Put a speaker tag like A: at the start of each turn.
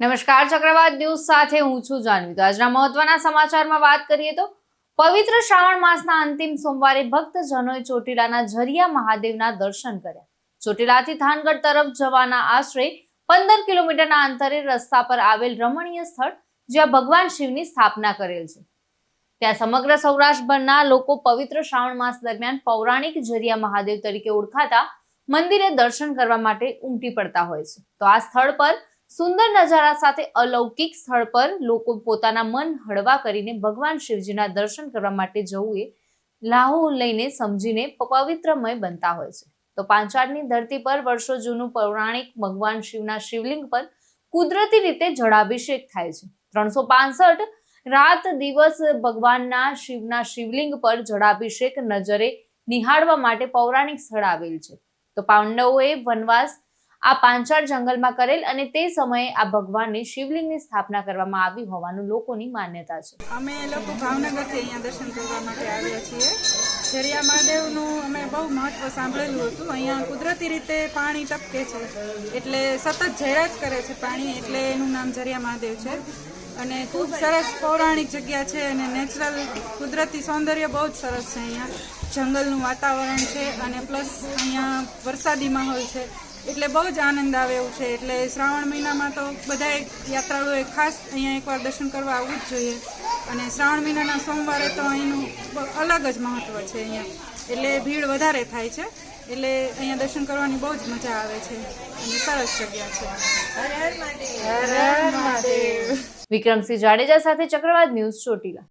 A: નમસ્કાર, ચક્રવાત ન્યૂઝ સાથે હું છું જાનવી. તો આજના મહત્વના સમાચારમાં વાત કરીએ તો, પવિત્ર શ્રાવણ માસના અંતિમ સોમવારે ભક્તજનોએ ચોટીલાના ઝરિયા મહાદેવના દર્શન કર્યા. ચોટીલાથી થાનગઢ તરફ જવાના આશરે પંદર કિલોમીટરના અંતરે રસ્તા પર આવેલ રમણીય સ્થળ, જ્યાં ભગવાન શિવની સ્થાપના કરેલ છે. ત્યાં સમગ્ર સૌરાષ્ટ્રભરના લોકો પવિત્ર શ્રાવણ માસ દરમિયાન પૌરાણિક ઝરિયા મહાદેવ તરીકે ઓળખાતા મંદિરે દર્શન કરવા માટે ઉમટી પડતા હોય છે. તો આ સ્થળ પર સુંદર નજારા સાથે અલૌકિક સ્થળ પર લોકો પોતાના મન હળવા કરીને ભગવાન શિવજીના દર્શન કરવા માટે જવું એ લાહો લઈને સમજીને પવિત્રમય બનતા હોય છે. તો પાંચાળની ધરતી પર વર્ષો જૂનું પૌરાણિક ભગવાન શિવના શિવલિંગ પર કુદરતી રીતે જળાભિષેક થાય છે. ત્રણસો પાંસઠ રાત દિવસ ભગવાનના શિવના શિવલિંગ પર જળાભિષેક નજરે નિહાળવા માટે પૌરાણિક સ્થળ આવેલ છે. તો પાંડવોએ વનવાસ આ પાંચાળ જંગલમાં કરેલ અને તે સમયે આ ભગવાનની શિવલિંગની સ્થાપના કરવામાં આવી હોવાનું લોકોની માન્યતા છે.
B: અમે લોકો ભાવનગરથી અહીંયા દર્શન કરવા માટે આવ્યા છીએ. ઝરિયા મહાદેવનું અમે બહુ મહત્વ સાંભળેલું હતું. અહીંયા કુદરતી રીતે પાણી ટપકે છે. એટલે સતત ઝેરા જ કરે છે પાણી, એટલે એનું નામ ઝરિયા મહાદેવ છે. અને ખૂબ સરસ પૌરાણિક જગ્યા છે અને નેચરલ કુદરતી સૌંદર્ય બહુ જ સરસ છે અહીંયા. જંગલનું વાતાવરણ છે અને પ્લસ અહીંયા વરસાદી માહોલ છે. એટલે બહુ જ આનંદ આવે એવું છે. એટલે શ્રાવણ મહિનામાં તો બધા યાત્રાળુઓએ ખાસ અહીંયા એકવાર દર્શન કરવા આવવું જ જોઈએ. અને શ્રાવણ મહિનાના સોમવારે તો અહીંનું અલગ જ મહત્ત્વ છે અહીંયા. એટલે ભીડ વધારે થાય છે. એટલે અહીંયા દર્શન કરવાની બહુ જ મજા આવે છે. અને સરસ જગ્યા છે. હર હર
A: વિક્રમસિંહ જાડેજા સાથે ચક્રવાત ન્યૂઝ ચોટીલા.